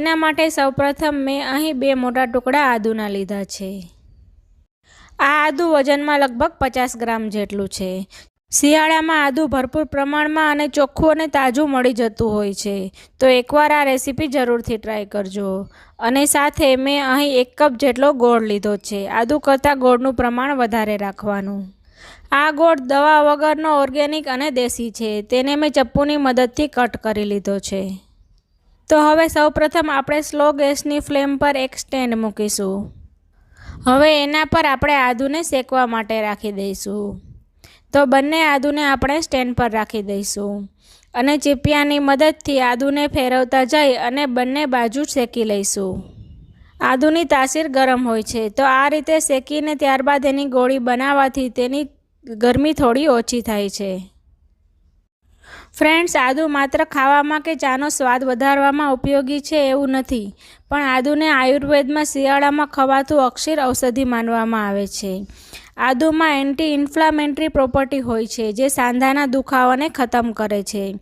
તેના માટે સૌપ્રથમ મેં અહીં બે મોટા ટુકડા આદુના લીધા છે. આ આદુ વજનમાં લગભગ પચાસ ગ્રામ જેટલું છે. શિયાળામાં આદુ ભરપૂર પ્રમાણમાં અને ચોખ્ખું અને તાજું મળી જતું હોય છે. તો એકવાર આ રેસીપી જરૂરથી ટ્રાય કરજો. અને સાથે મેં અહીં એક કપ જેટલો ગોળ લીધો છે. આદુ કરતાં ગોળનું પ્રમાણ વધારે રાખવાનું. આ ગોળ દવા વગરનો ઓર્ગેનિક અને દેશી છે. તેને મેં ચપ્પુની મદદથી કટ કરી લીધો છે. તો હવે સૌપ્રથમ આપણે સ્લો ગેસની ફ્લેમ પર એક સ્ટેન્ડ મૂકીશું. હવે એના પર આપણે આદુને શેકવા માટે રાખી દઈશું. તો બંને આદુને આપણે સ્ટેન્ડ પર રાખી દઈશું અને ચીપિયાની મદદથી આદુને ફેરવતા જઈ અને બંને બાજુ શેકી લઈશું. આદુની તાસીર ગરમ હોય છે, તો આ રીતે શેકીને ત્યારબાદ એની ગોળી બનાવવાથી તેની ગરમી થોડી ઓછી થાય છે. ફ્રેન્ડ્સ, આદુ માત્ર ખાવામાં કે ચાનો સ્વાદ વધારવામાં ઉપયોગી છે એવું નથી, પણ આદુને આયુર્વેદમાં શિયાળામાં ખવાતું અક્ષીર ઔષધિ માનવામાં આવે છે. આદુમાં એન્ટી ઇન્ફ્લામેન્ટરી પ્રોપર્ટી હોય છે, જે સાંધાના દુખાવાને ખતમ કરે છે.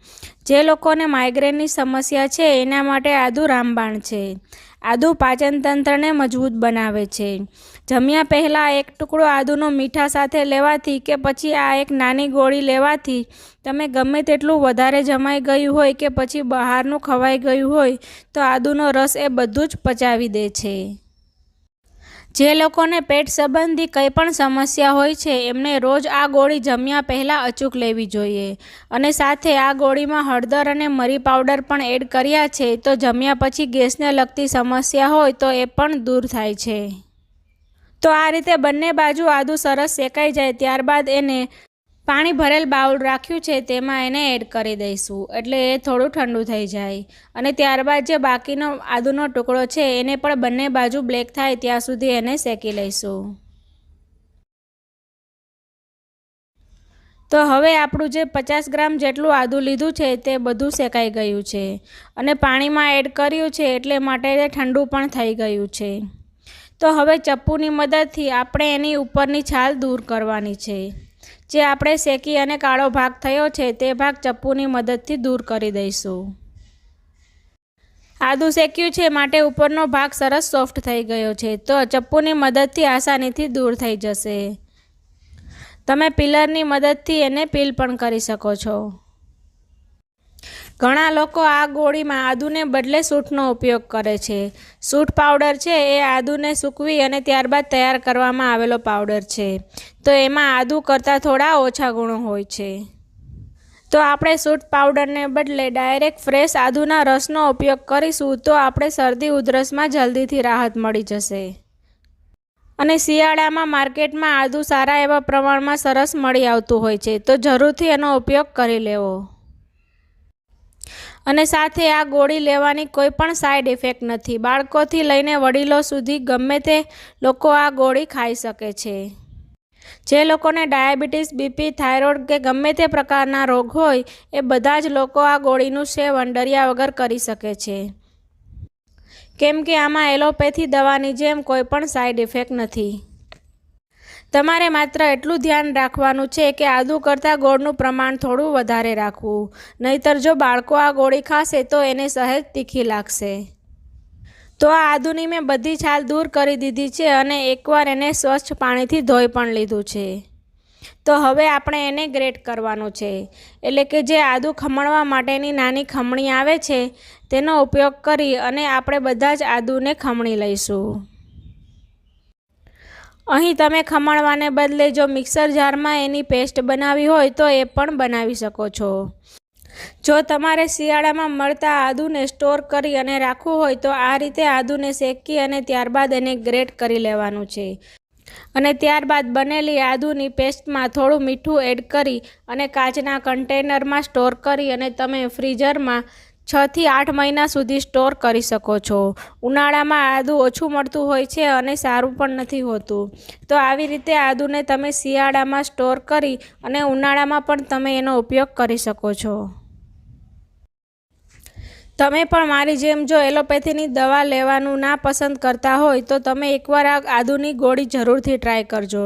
જે લોકોને માઇગ્રેનની સમસ્યા છે, એના માટે આદુ રામબાણ છે. આદુ પાચનતંત્રને મજબૂત બનાવે છે. જમ્યા પહેલાં એક ટુકડો આદુનો મીઠા સાથે લેવાથી કે પછી આ એક નાની ગોળી લેવાથી તમે ગમે તેટલું વધારે જમાઈ ગયું હોય કે પછી બહારનું ખવાઈ ગયું હોય, તો આદુનો રસ એ બધું જ પચાવી દે છે. જે લોકોને પેટ સંબંધી કંઈ પણ સમસ્યા હોય છે, એમને રોજ આ ગોળી જમ્યા પહેલાં અચૂક લેવી જોઈએ. અને સાથે આ ગોળીમાં હળદર અને મરી પાવડર પણ એડ કર્યા છે, તો જમ્યા પછી ગેસને લગતી સમસ્યા હોય તો એ પણ દૂર થાય છે. તો આ રીતે બંને બાજુ આદુ સરસ શેકાઈ જાય, ત્યારબાદ એને પાણી ભરેલ બાઉલ રાખ્યું છે તેમાં એને એડ કરી દઈશું. એટલે એ થોડું ઠંડુ થઈ જાય. અને ત્યારબાદ જે બાકીનો આદુનો ટુકડો છે, એને પણ બંને બાજુ બ્લેક થાય ત્યાં સુધી એને શેકી લઈશું. તો હવે આપણું જે પચાસ ગ્રામ જેટલું આદું લીધું છે, તે બધું શેકાઈ ગયું છે. અને પાણીમાં એડ કર્યું છે, એટલે માટે ઠંડુ પણ થઈ ગયું છે. તો હવે ચપ્પુની મદદથી આપણે એની ઉપરની છાલ દૂર કરવાની છે. જે આપણે શેકી અને કાળો ભાગ થયો છે તે ભાગ ચપ્પુની મદદથી દૂર કરી દઈશું. આદું શેક્યું છે માટે ઉપરનો ભાગ સરસ સોફ્ટ થઈ ગયો છે, તો ચપ્પુની મદદથી આસાનીથી દૂર થઈ જશે. તમે પિલરની મદદથી એને પીલ પણ કરી શકો છો. ઘણા લોકો આ ગોળીમાં આદુને બદલે સૂંઠનો ઉપયોગ કરે છે. સૂંઠ પાવડર છે, એ આદુને સૂકવી અને ત્યારબાદ તૈયાર કરવામાં આવેલો પાવડર છે. તો એમાં આદુ કરતાં થોડા ઓછા ગુણો હોય છે. તો આપણે સૂંઠ પાવડરને બદલે ડાયરેક્ટ ફ્રેશ આદુના રસનો ઉપયોગ કરીશું તો આપણે શરદી ઉધરસમાં જલ્દીથી રાહત મળી જશે. અને શિયાળામાં માર્કેટમાં આદુ સારા એવા પ્રમાણમાં સરસ મળી આવતું હોય છે, તો જરૂરથી એનો ઉપયોગ કરી લેવો. અને સાથે આ ગોળી લેવાની કોઈ પણ સાઈડ ઇફેક્ટ નથી. બાળકોથી લઈને વડીલો સુધી ગમે તે લોકો આ ગોળી ખાઈ શકે છે. જે લોકોને ડાયાબિટીસ, બીપી, થાઇરોઇડ કે ગમે તે પ્રકારના રોગ હોય, એ બધા જ લોકો આ ગોળીનું સેવન ડર્યા વગર કરી શકે છે. કેમ કે આમાં એલોપેથી દવાની જેમ કોઈ પણ સાઈડ ઇફેક્ટ નથી. તમારે માત્ર એટલું ધ્યાન રાખવાનું છે કે આદુ કરતાં ગોળનું પ્રમાણ થોડું વધારે રાખવું. નહીતર જો બાળકો આ ગોળી ખાશે તો એને સહેજ તીખી લાગશે. તો આ આદુની મેં બધી છાલ દૂર કરી દીધી છે અને એકવાર એને સ્વચ્છ પાણીથી ધોઈ પણ લીધું છે. તો હવે આપણે એને ગ્રેટ કરવાનું છે. એટલે કે જે આદુ ખમણવા માટેની નાની ખમણી આવે છે, તેનો ઉપયોગ કરી અને આપણે બધા જ આદુને ખમણી લઈશું. અહીં તમે ખમણવાને બદલે જો મિક્સર જારમાં એની પેસ્ટ બનાવી હોય તો એ પણ બનાવી શકો છો. જો તમારે શિયાળામાં મળતા આદુને સ્ટોર કરી અને રાખવું હોય તો આ રીતે આદુને શેકી અને ત્યારબાદ એને ગ્રેટ કરી લેવાનું છે. અને ત્યારબાદ બનેલી આદુની પેસ્ટમાં થોડું મીઠું એડ કરી અને કાચના કન્ટેનરમાં સ્ટોર કરી અને તમે ફ્રીઝરમાં છથી આઠ મહિના સુધી સ્ટોર કરી શકો છો. ઉનાળામાં આદુ ઓછું મળતું હોય છે અને સારું પણ નથી હોતું. તો આવી રીતે આદુને તમે શિયાળામાં સ્ટોર કરી અને ઉનાળામાં પણ તમે એનો ઉપયોગ કરી શકો છો. તમે પણ મારી જેમ જો એલોપેથીની દવા લેવાનું ના પસંદ કરતા હોય તો તમે એકવાર આ આદુની ગોળી જરૂરથી ટ્રાય કરજો.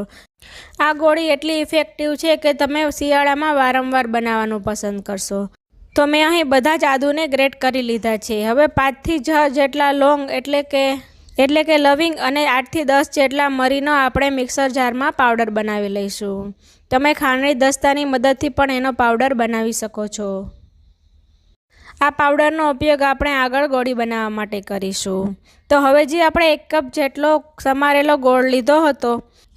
આ ગોળી એટલી ઇફેક્ટિવ છે કે તમે શિયાળામાં વારંવાર બનાવવાનું પસંદ કરશો. તો મેં અહીં બધા જ આદુને ગ્રેટ કરી લીધા છે. હવે પાંચથી છ જેટલા લોંગ એટલે કે એટલે કે લવિંગ અને આઠથી દસ જેટલા મરીનો આપણે મિક્સર જારમાં પાવડર બનાવી લઈશું. તમે ખાંડણી દસ્તાની મદદથી પણ એનો પાવડર બનાવી શકો છો. આ પાવડરનો ઉપયોગ આપણે આગળ ગોળી બનાવવા માટે કરીશું. તો હવે જે આપણે એક કપ જેટલો સમારેલો ગોળ લીધો હતો,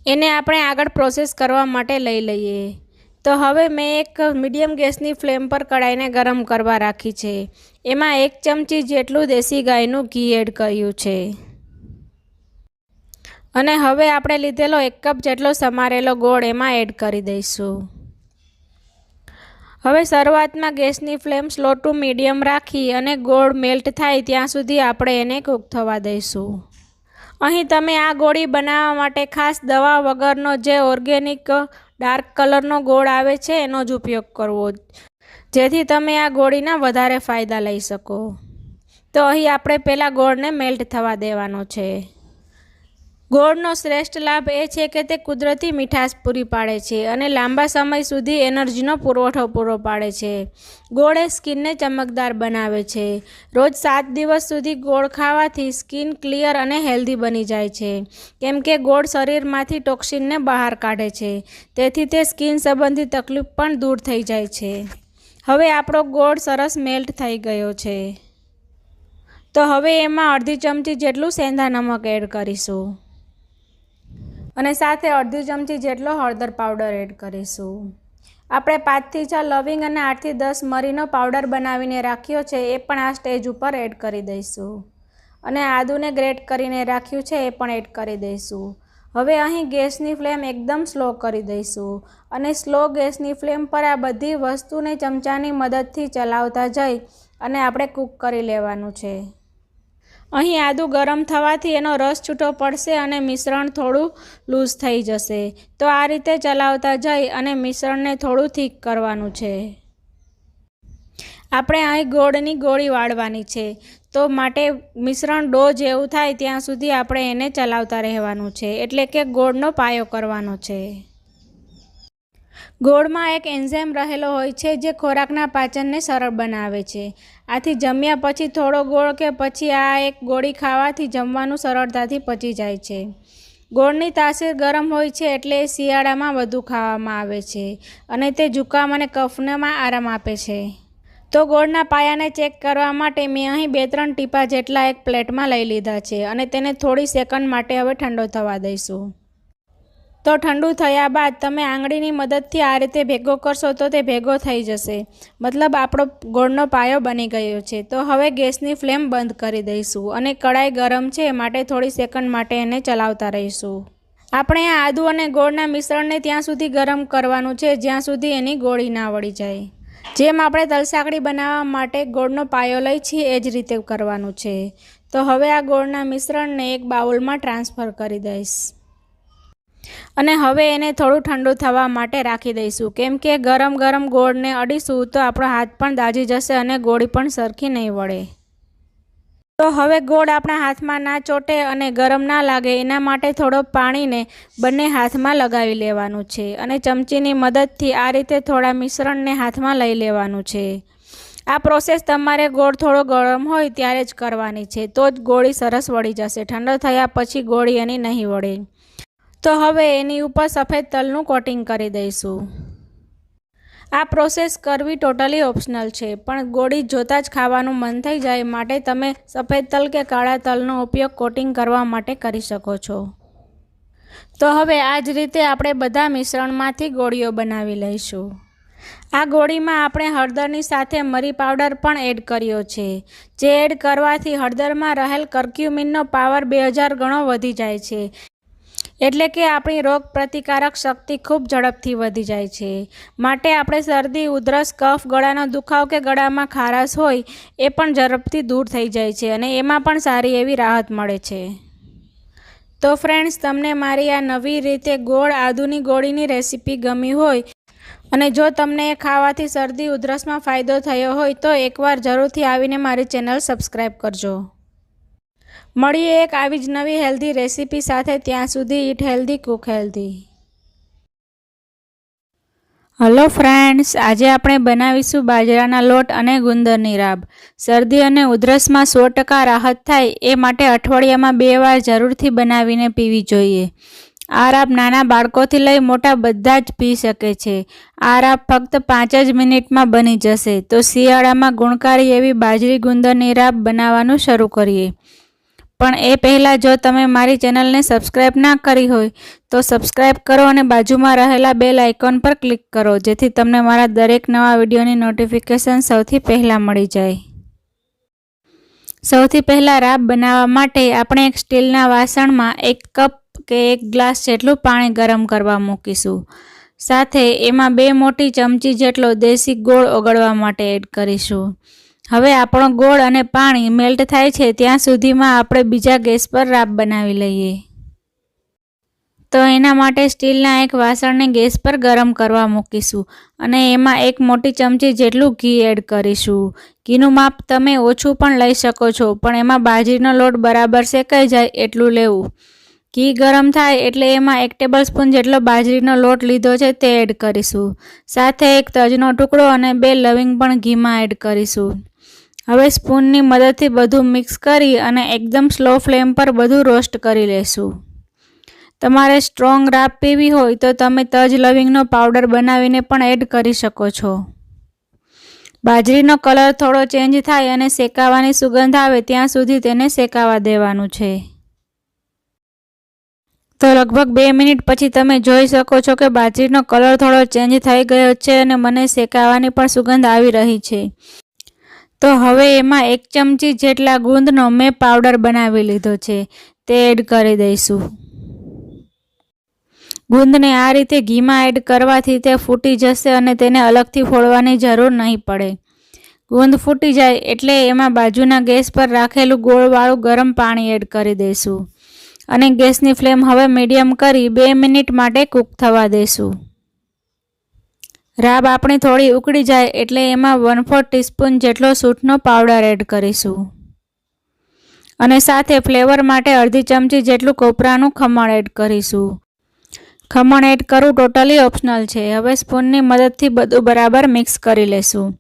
એને આપણે આગળ પ્રોસેસ કરવા માટે લઈ લઈએ. તો હવે મેં એક મીડિયમ ગેસની ફ્લેમ પર કડાઈને ગરમ કરવા રાખી છે. એમાં એક ચમચી જેટલું દેશી ગાયનું ઘી એડ કર્યું છે. અને હવે આપણે લીધેલો એક કપ જેટલો સમારેલો ગોળ એમાં એડ કરી દઈશું. હવે શરૂઆતમાં ગેસની ફ્લેમ સ્લો ટુ મીડિયમ રાખી અને ગોળ મેલ્ટ થાય ત્યાં સુધી આપણે એને કૂક થવા દઈશું. અહીં તમે આ ગોળી બનાવવા માટે ખાસ દવા વગરનો જે ઓર્ગેનિક ડાર્ક કલરનો ગોળ આવે છે, એનો જ ઉપયોગ કરવો. જેથી તમે આ ગોળીના વધારે ફાયદા લઈ શકો. તો અહીં આપણે પહેલાં ગોળને મેલ્ટ થવા દેવાનો છે. ગોળનો શ્રેષ્ઠ લાભ એ છે કે તે કુદરતી મીઠાશ પૂરી પાડે છે અને લાંબા સમય સુધી એનર્જીનો પુરવઠો પૂરો પાડે છે. ગોળ એ સ્કિનને ચમકદાર બનાવે છે. રોજ સાત દિવસ સુધી ગોળ ખાવાથી સ્કિન ક્લિયર અને હેલ્ધી બની જાય છે. કેમ કે ગોળ શરીરમાંથી ટોક્સિનને બહાર કાઢે છે. તેથી તે સ્કિન સંબંધી તકલીફ પણ દૂર થઈ જાય છે. હવે આપણો ગોળ સરસ મેલ્ટ થઈ ગયો છે. તો હવે એમાં અડધી ચમચી જેટલું સેંધા નમક એડ કરીશું. અને સાથે અડધી ચમચી જેટલો હળદર પાવડર એડ કરીશું. આપણે પાંચથી છ લવિંગ અને આઠથી દસ મરીનો પાવડર બનાવીને રાખ્યો છે, એ પણ આ સ્ટેજ ઉપર એડ કરી દઈશું. અને આદુને ગ્રેટ કરીને રાખ્યું છે, એ પણ એડ કરી દઈશું. હવે અહીં ગેસની ફ્લેમ એકદમ સ્લો કરી દઈશું અને સ્લો ગેસની ફ્લેમ પર આ બધી વસ્તુને ચમચાની મદદથી ચલાવતા જઈ અને આપણે કૂક કરી લેવાનું છે. અહીં આદું ગરમ થવાથી એનો રસ છૂટો પડશે અને મિશ્રણ થોડું લૂઝ થઈ જશે. તો આ રીતે ચલાવતા જઈ અને મિશ્રણને થોડું થીક કરવાનું છે. આપણે અહીં ગોળની ગોળી વાળવાની છે. તો માટે મિશ્રણ ડો જેવું થાય ત્યાં સુધી આપણે એને ચલાવતા રહેવાનું છે. એટલે કે ગોળનો પાયો કરવાનો છે. ગોળમાં એક એન્ઝાઇમ રહેલો હોય છે જે ખોરાકના પાચનને સરળ બનાવે છે. આથી જમ્યા પછી થોડો ગોળ કે પછી આ એક ગોળી ખાવાથી જમવાનું સરળતાથી પચી જાય છે. ગોળની તાસીર ગરમ હોય છે એટલે શિયાળામાં વધુ ખાવામાં આવે છે અને તે જુકામ અને કફનમાં આરામ આપે છે. તો ગોળના પાયાને ચેક કરવા માટે મેં અહીં બે ત્રણ ટીપા જેટલા એક પ્લેટમાં લઈ લીધા છે અને તેને થોડી સેકન્ડ માટે હવે ઠંડો થવા દઈશું. તો ઠંડુ થયા બાદ તમે આંગળીની મદદથી આ રીતે ભેગો કરશો તો તે ભેગો થઈ જશે. મતલબ આપણો ગોળનો પાયો બની ગયો છે. તો હવે ગેસની ફ્લેમ બંધ કરી દઈશું અને કડાઈ ગરમ છે માટે થોડી સેકન્ડ માટે એને ચલાવતા રહીશું. આપણે આ આદુ અને ગોળના મિશ્રણને ત્યાં સુધી ગરમ કરવાનું છે, જ્યાં સુધી એની ગોળી ના વળી જાય. જેમ આપણે તલસાકડી બનાવવા માટે ગોળનો પાયો લઈ છીએ, એ જ રીતે કરવાનું છે. તો હવે આ ગોળના મિશ્રણને એક બાઉલમાં ટ્રાન્સફર કરી દઈશ. અને હવે એને થોડું ઠંડુ થવા માટે રાખી દઈશું. કેમ કે ગરમ ગરમ ગોળને અડીશું તો આપણો હાથ પણ દાજી જશે અને ગોળી પણ સરખી નહીં વળે. તો હવે ગોળ આપણા હાથમાં ના ચોટે અને ગરમ ના લાગે, એના માટે થોડો પાણીને બંને હાથમાં લગાવી લેવાનું છે અને ચમચીની મદદથી આ રીતે થોડા મિશ્રણને હાથમાં લઈ લેવાનું છે. આ પ્રોસેસ તમારે ગોળ થોડો ગરમ હોય ત્યારે જ કરવાની છે, તો જ ગોળી સરસ વળી જશે. ઠંડો થયા પછી ગોળી એની નહીં વળે. તો હવે એની ઉપર સફેદ તલનું કોટિંગ કરી દઈશું. આ પ્રોસેસ કરવી ટોટલી ઓપ્શનલ છે, પણ ગોળી જોતાં જ ખાવાનું મન થઈ જાય માટે તમે સફેદ તલ કે કાળા તલનો ઉપયોગ કોટિંગ કરવા માટે કરી શકો છો. તો હવે આ જ રીતે આપણે બધા મિશ્રણમાંથી ગોળીઓ બનાવી લઈશું. આ ગોળીમાં આપણે હળદરની સાથે મરી પાવડર પણ એડ કર્યો છે, જે એડ કરવાથી હળદરમાં રહેલ કર્ક્યુમિનનો પાવર બે હજાર ગણો વધી જાય છે. એટલે કે આપણી રોગ પ્રતિકારક શક્તિ ખૂબ ઝડપથી વધી જાય છે. માટે આપણે શરદી, ઉધરસ, કફ, ગળાનો દુખાવ કે ગળામાં ખારાશ હોય, એ પણ ઝડપથી દૂર થઈ જાય છે અને એમાં પણ સારી એવી રાહત મળે છે. તો ફ્રેન્ડ્સ તમને મારી આ નવી રીતે ગોળ આદુની ગોળીની રેસીપી ગમી હોય અને જો તમને એ ખાવાથી શરદી, ઉધરસમાં ફાયદો થયો હોય તો એકવાર જરૂરથી આવીને મારી ચેનલ સબસ્ક્રાઈબ કરજો. મળીએ એક આવી જ નવી હેલ્ધી રેસીપી સાથે ત્યાં સુધી eat healthy, cook healthy. Hello friends, આજે આપણે બનાવીશું બાજરાના લોટ અને ગુંદરની રાબ. શરદી અને ઉધરસમાં સો ટકા રાહત થાય એ માટે અઠવાડિયામાં બે વાર જરૂરથી બનાવીને પીવી જોઈએ. આ રાબ નાના બાળકોથી લઈ મોટા બધા જ પી શકે છે. આ રાબ ફક્ત પાંચ જ મિનિટમાં બની જશે. તો શિયાળામાં ગુણકારી એવી બાજરી ગુંદરની રાબ બનાવવાનું શરૂ કરીએ. પણ એ પહેલાં જો તમે મારી ચેનલને સબસ્ક્રાઈબ ના કરી હોય, તો સબસ્ક્રાઈબ કરો અને બાજુમાં રહેલા બેલ આઇકોન પર ક્લિક કરો, જેથી તમને મારા દરેક નવા વિડીયોની નોટિફિકેશન સૌથી પહેલાં મળી જાય. સૌથી પહેલાં રાબ બનાવવા માટે આપણે એક સ્ટીલના વાસણમાં એક કપ કે એક ગ્લાસ જેટલું પાણી ગરમ કરવા મૂકીશું. સાથે એમાં બે મોટી ચમચી જેટલો દેશી ગોળ ઓગળવા માટે એડ કરીશું. હવે આપણો ગોળ અને પાણી મેલ્ટ થાય છે, ત્યાં સુધીમાં આપણે બીજા ગેસ પર રાબ બનાવી લઈએ. તો એના માટે સ્ટીલના એક વાસણને ગેસ પર ગરમ કરવા મૂકીશું અને એમાં એક મોટી ચમચી જેટલું ઘી એડ કરીશું. ઘીનું માપ તમે ઓછું પણ લઈ શકો છો, પણ એમાં બાજરીનો લોટ બરાબર શેકાઈ જાય એટલું લેવું. ઘી ગરમ થાય એટલે એમાં એક ટેબલ સ્પૂન જેટલો બાજરીનો લોટ લીધો છે તે એડ કરીશું. સાથે એક તજનો ટુકડો અને બે લવિંગ પણ ઘીમાં એડ કરીશું. હવે સ્પૂનની મદદથી બધું મિક્સ કરી અને એકદમ સ્લો ફ્લેમ પર બધું રોસ્ટ કરી લેશું. તમારે સ્ટ્રોંગ રાબ પીવી હોય તો તમે તજ લવિંગનો પાવડર બનાવીને પણ એડ કરી શકો છો. બાજરીનો કલર થોડો ચેન્જ થાય અને શેકાવાની સુગંધ આવે ત્યાં સુધી તેને શેકાવા દેવાનું છે. તો લગભગ બે મિનિટ પછી તમે જોઈ શકો છો કે બાજરીનો કલર થોડો ચેન્જ થઈ ગયો છે અને મને શેકાવાની પણ સુગંધ આવી રહી છે. તો હવે એમાં એક ચમચી જેટલા ગુંદનો મેં પાવડર બનાવી લીધો છે, તે એડ કરી દઈશું. ગુંદને આ રીતે ઘીમાં એડ કરવાથી તે ફૂટી જશે અને તેને અલગથી ફોડવાની જરૂર નહીં પડે. ગુંદ ફૂટી જાય એટલે એમાં બાજુના ગેસ પર રાખેલું ગોળવાળું ગરમ પાણી એડ કરી દઈશું. અને ગેસની ફ્લેમ હવે મીડિયમ કરી બે મિનિટ માટે કૂક થવા દઈશું. રાબ આપણી થોડી ઉકળી જાય એટલે એમાં વન ફોર ટીસ્પૂન જેટલો સૂટનો પાવડર એડ કરીશું. અને સાથે ફ્લેવર માટે અડધી ચમચી જેટલું કોપરાનું ખમણ એડ કરીશું. ખમણ એડ કરવું ટોટલી ઓપ્શનલ છે. હવે સ્પૂનની મદદથી બધું બરાબર મિક્સ કરી લેશું.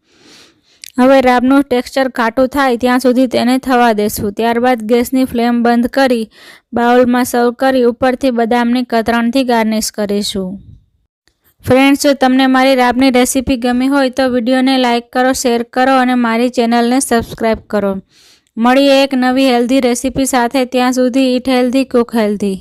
હવે રાબનું ટેક્સચર ખાટું થાય ત્યાં સુધી તેને થવા દેશું. ત્યારબાદ ગેસની ફ્લેમ બંધ કરી બાઉલમાં સર્વ કરી ઉપરથી બદામની કતરણથી ગાર્નિશ કરીશું. ફ્રેન્ડ્સ જો તમને મારી રાબની રેસીપી ગમી હોય તો વિડીયોને લાઇક કરો શેર કરો અને મારી ચેનલને સબસ્ક્રાઈબ કરો. મળીએ એક નવી હેલ્ધી રેસીપી સાથે. ત્યાં સુધી ઇટ હેલ્ધી કુક હેલ્ધી